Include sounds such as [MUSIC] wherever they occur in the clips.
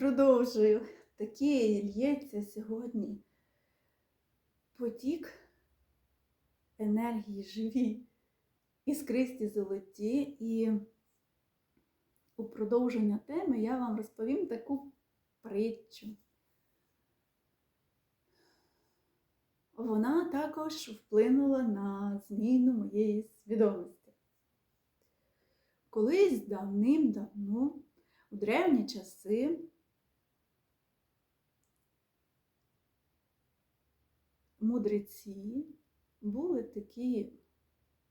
Продовжую. Такий лється сьогодні потік енергії живі, іскристі золоті. І у продовження теми я вам розповім таку притчу. Вона також вплинула на зміну моєї свідомості. Колись давним-давно, у древні часи, мудреці були такі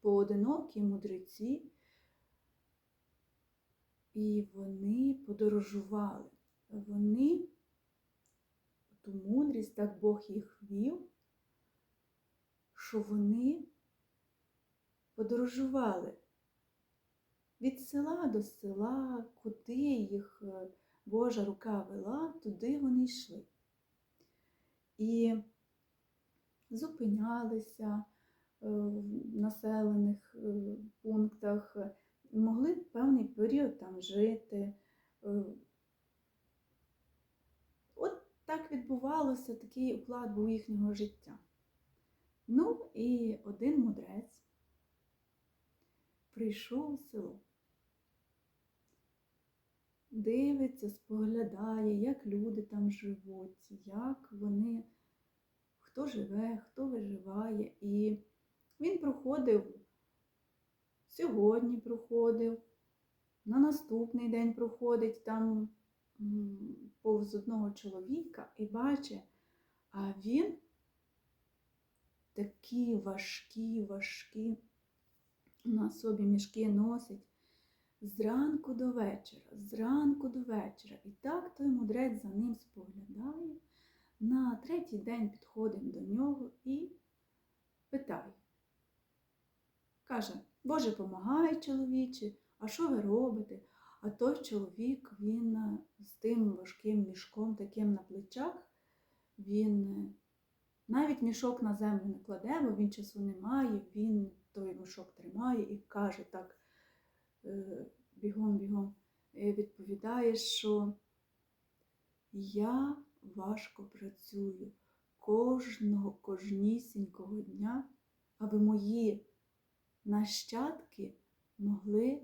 поодинокі мудреці, і вони подорожували. Вони ту мудрість, так Бог їх вів, що вони подорожували від села до села, куди їх е, Божа рука вела, туди вони йшли. І зупинялися е, в населених е, пунктах, могли певний період там жити. Е, От так відбувалося, такий уклад був їхнього життя. Ну і один мудрець прийшов у село. Дивиться, споглядає, як люди там живуть, як вони, хто живе, хто виживає. І він проходив, сьогодні проходив, на наступний день проходить там повз одного чоловіка і бачить, а він такі важкі, важкі на собі мішки носить зранку до вечора, зранку до вечора. І так той мудрець за ним споглядає. На третій день підходить до нього і питає. Каже, Боже, помагай, чоловіче, а що ви робите? А той чоловік, він е, з тим важким мішком таким на плечах, він е, навіть мішок на землю не кладе, бо він часу немає, він той мішок тримає і каже так бігом-бігом відповідає, що я важко працюю кожного, кожнісінького дня, аби мої нащадки могли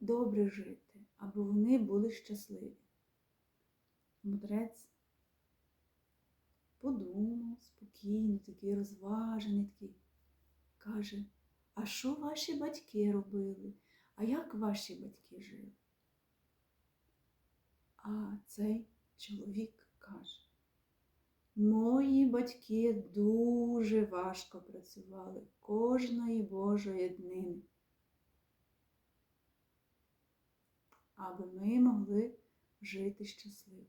добре жити, аби вони були щасливі. Мудрець подумав спокійно, такий розважений, такий, каже, а що ваші батьки робили? А як ваші батьки жили? А цей чоловік каже, мої батьки дуже важко працювали кожної Божої днини, аби ми могли жити щасливо.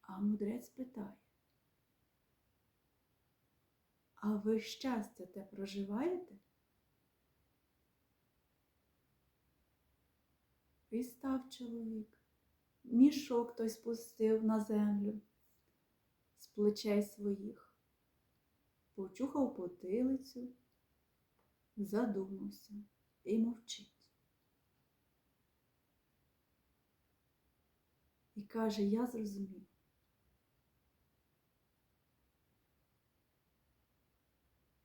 А мудрець питає, а ви щастя те проживаєте? І став чоловік. Мішок той спустив на землю з плечей своїх, почухав потилицю, задумався і мовчить. І каже, я зрозумів.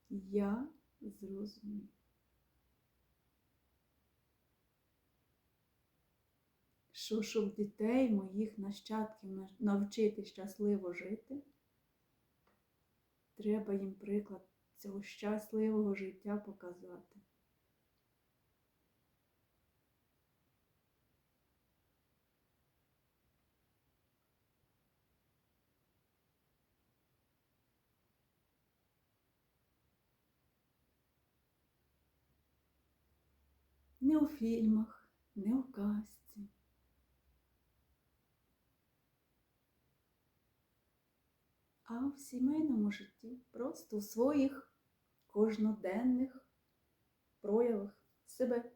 Я зрозумів. Що щоб дітей, моїх нащадків навчити щасливо жити, треба їм приклад цього щасливого життя показати. Не у фільмах, не у казці. А в сімейному житті, просто у своїх кожноденних проявах себе.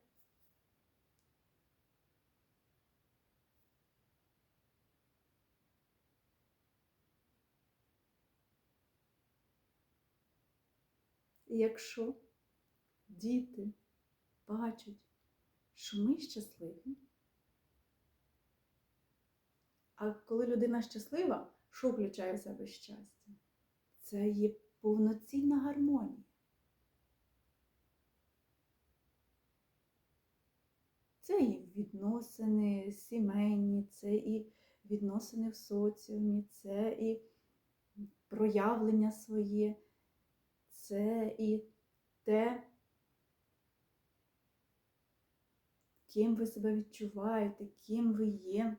І якщо діти бачать, що ми щасливі, А коли людина щаслива, що включає в себе щастя? Це є повноцінна гармонія. Це і відносини сімейні, це і відносини в соціумі, це і проявлення своє, це і те, ким ви себе відчуваєте, ким ви є.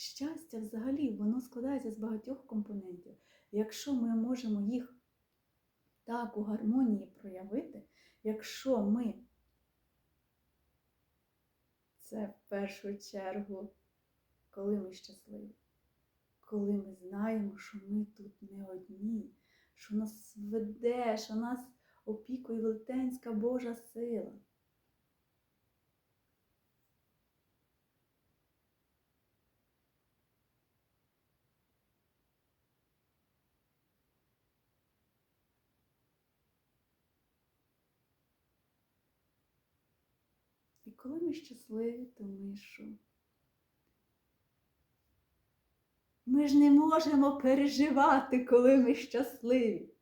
Щастя взагалі, воно складається з багатьох компонентів. Якщо ми можемо їх так у гармонії проявити, якщо ми це в першу чергу, коли ми щасливі, коли ми знаємо, що ми тут не одні, що нас веде, що нас опікує велетенська Божа сила. І коли ми щасливі, то ми що? Ми ж не можемо переживати, коли ми щасливі.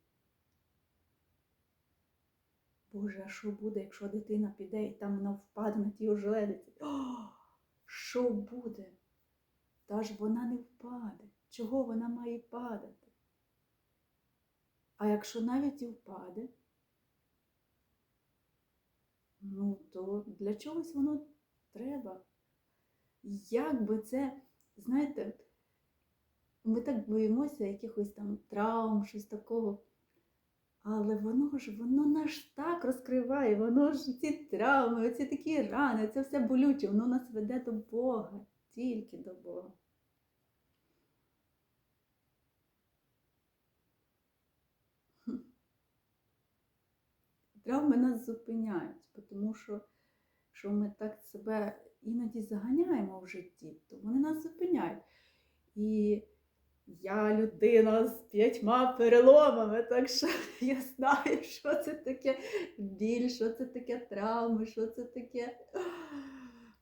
Боже, а що буде, якщо дитина піде і там вона впаде на ті ожеледиці? Що буде? Та ж вона не впаде. Чого вона має падати? А якщо навіть і впаде, ну то для чогось воно треба. Як би це, знаєте, ми так боїмося якихось там травм, щось такого. Але воно ж воно нас так розкриває, воно ж ці травми, ці такі рани, це все болюче, воно нас веде до Бога, тільки до Бога. Травми нас зупиняють, тому що, що ми так себе іноді заганяємо в житті, то вони нас зупиняють. І я людина з п'ятьма переломами, так що [LAUGHS] я знаю, що це таке біль, що це таке травми, що це таке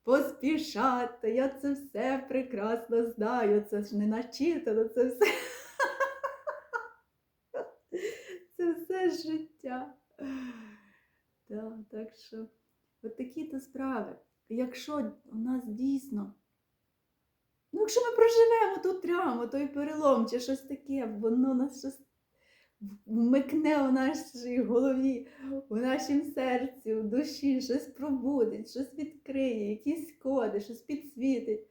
поспішати. Я це все прекрасно знаю. Це ж не начитано, це все. [LAUGHS] Це все життя. Да, так що, от такі то справи. Якщо у нас дійсно. Ну, якщо ми проживемо ту травму, той перелом чи щось таке, воно нас щось вмикне у нашій голові, у нашім серці, у душі, щось пробудить, щось відкриє, якісь коди, щось підсвітить.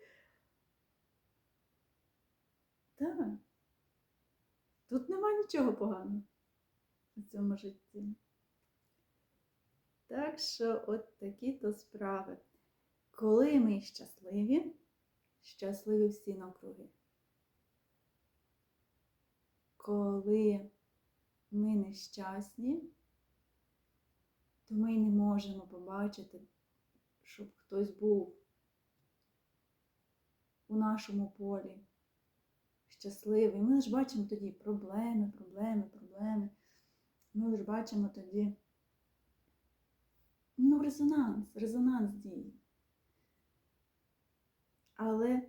Так. Тут нема нічого поганого у цьому житті. Так що от такі то справи. Коли ми щасливі, щасливі всі навкруги. Коли ми нещасні, то ми не можемо побачити, щоб хтось був у нашому полі щасливий. Ми лише бачимо тоді проблеми, проблеми, проблеми. Ми лише бачимо тоді ну, резонанс, резонанс дії. Але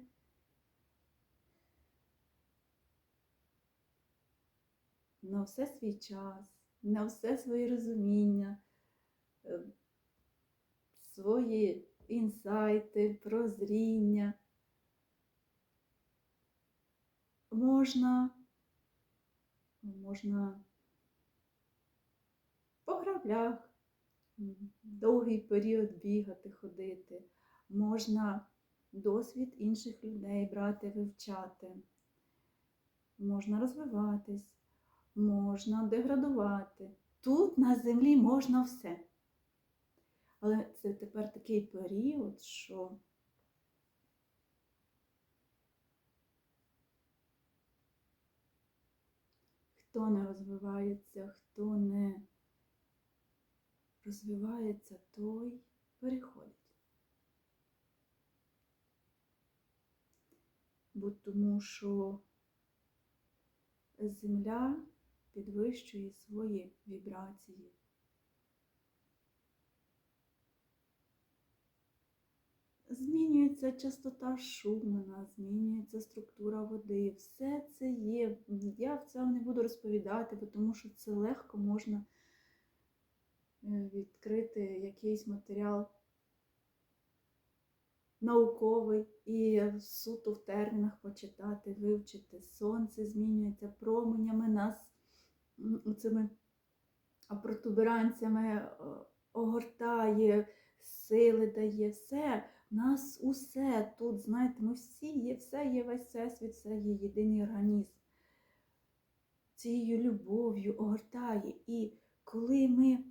на все свій час, на все своє розуміння, е, свої інсайти, прозріння можна, можна по граблях довгий період бігати, ходити, можна досвід інших людей брати, вивчати. Можна розвиватись, можна деградувати. Тут на землі можна все. Але це тепер такий період, що хто не розвивається, хто не розвивається, той переходить. бо тому що земля підвищує свої вібрації. Змінюється частота шумена, змінюється структура води. Все це є. Я в цьому не буду розповідати, тому що це легко можна відкрити якийсь матеріал науковий і суто в термінах почитати, вивчити. Сонце змінюється променями нас цими протуберанцями е, огортає, сили дає, все. У нас усе тут, знаєте, ми всі є, все є весь всесвіт, все є єдиний організм. Цією любов'ю огортає. І коли ми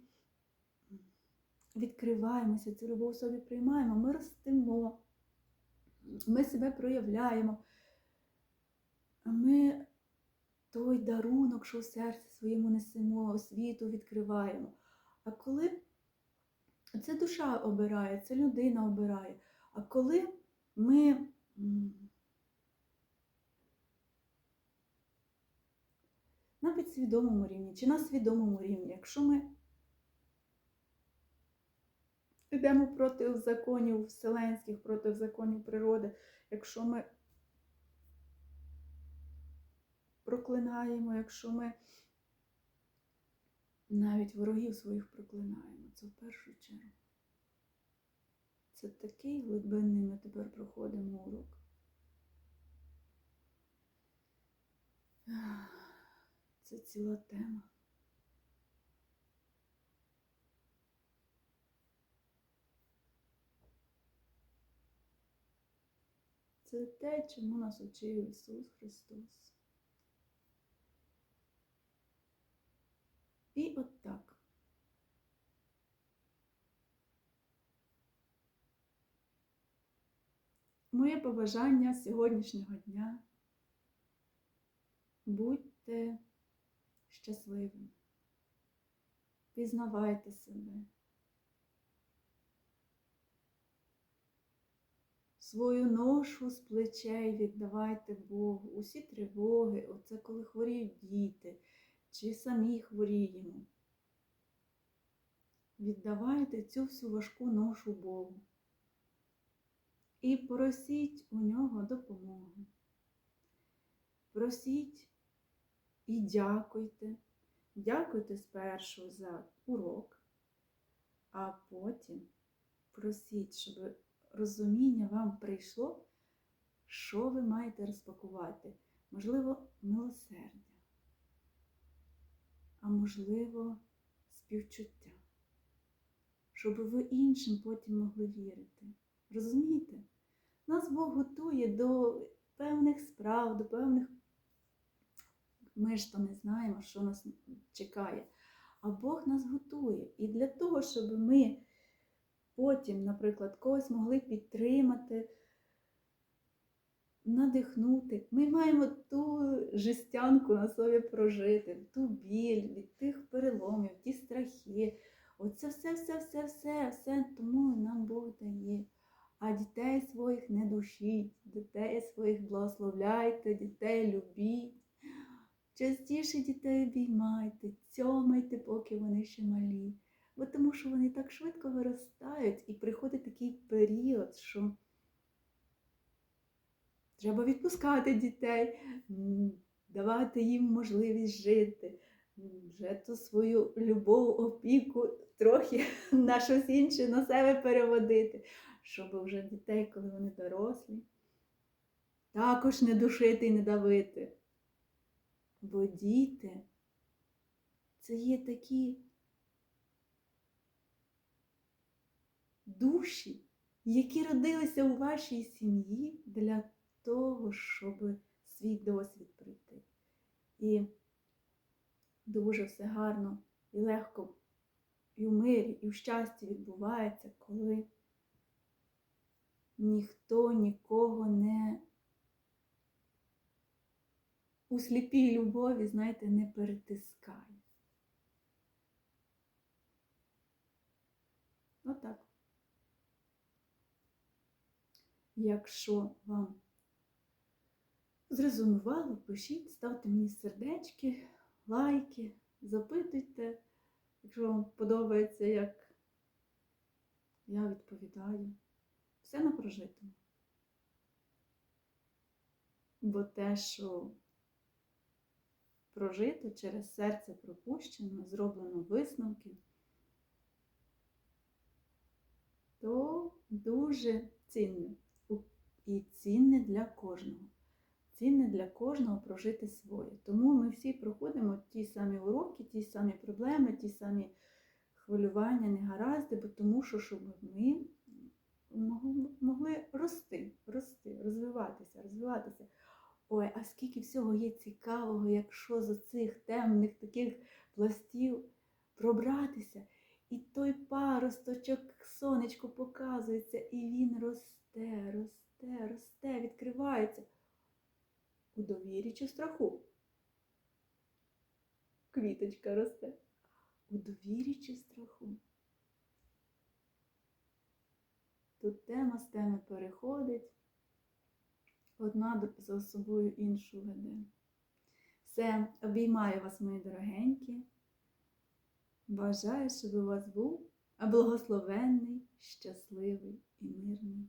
відкриваємося, цю любов собі приймаємо, ми ростемо, ми себе проявляємо. Ми той дарунок, що в серці своєму несемо, світу відкриваємо. А коли це душа обирає, це людина обирає. А коли ми на підсвідомому рівні чи на свідомому рівні, якщо ми йдемо проти законів вселенських, проти законів природи, якщо ми проклинаємо, якщо ми навіть ворогів своїх проклинаємо, це в першу чергу. Це такий глибинний ми тепер проходимо урок. Це ціла тема. Це те, чому нас учив Ісус Христос. І от так. Моє побажання сьогоднішнього дня будьте щасливими, пізнавайте себе, свою ношу з плечей віддавайте Богу, усі тривоги, оце коли хворіють діти чи самі хворіємо. Віддавайте цю всю важку ношу Богу і просіть у нього допомоги. Просіть і дякуйте. Дякуйте спершу за урок, а потім просіть, щоб розуміння вам прийшло, що ви маєте розпакувати. Можливо, милосердя а можливо, співчуття, щоб ви іншим потім могли вірити. Розумієте? Нас Бог готує до певних справ, до певних. Ми ж то не знаємо, що нас чекає. А Бог нас готує. І для того, щоб ми потім, наприклад, когось могли підтримати надихнути. Ми маємо ту жестянку на собі прожити, ту біль від тих переломів, ті страхи. Оце все, все, все, все, все тому нам Бог дає. А дітей своїх не душіть, дітей своїх благословляйте, дітей любіть. Частіше дітей обіймайте, цьомайте, поки вони ще малі. Бо тому що вони так швидко виростають і приходить такий період, що Треба відпускати дітей, давати їм можливість жити, вже ту свою любов, опіку трохи [LAUGHS] на щось інше на себе переводити, щоб вже дітей, коли вони дорослі, також не душити і не давити. Бо діти це є такі душі, які родилися у вашій сім'ї для того, щоб свій досвід пройти. І дуже все гарно і легко і в мирі, і в щасті відбувається, коли ніхто нікого не у сліпій любові, знаєте, не перетискає. Отак. Якщо вам зрезонувало, пишіть, ставте мені сердечки, лайки, запитуйте, якщо вам подобається, як я відповідаю. Все на прожитому. Бо те, що прожито через серце пропущено, зроблено висновки, то дуже цінне. І цінне для кожного. Цінне для кожного прожити своє. Тому ми всі проходимо ті самі уроки, ті самі проблеми, ті самі хвилювання, негаразди, бо тому що щоб ми могли- рости, рости, розвиватися, розвиватися. Ой, а скільки всього є цікавого, якщо з оцих темних таких пластів пробратися, і той паросточок сонечко показується, і він росте, росте, росте, відкривається. У довірі чи страху? Квіточка росте. У довірі чи страху? Тут тема з теми переходить, одна за собою іншу веде. Все, обіймаю вас, мої дорогенькі. Бажаю, щоб у вас був благословенний, щасливий і мирний.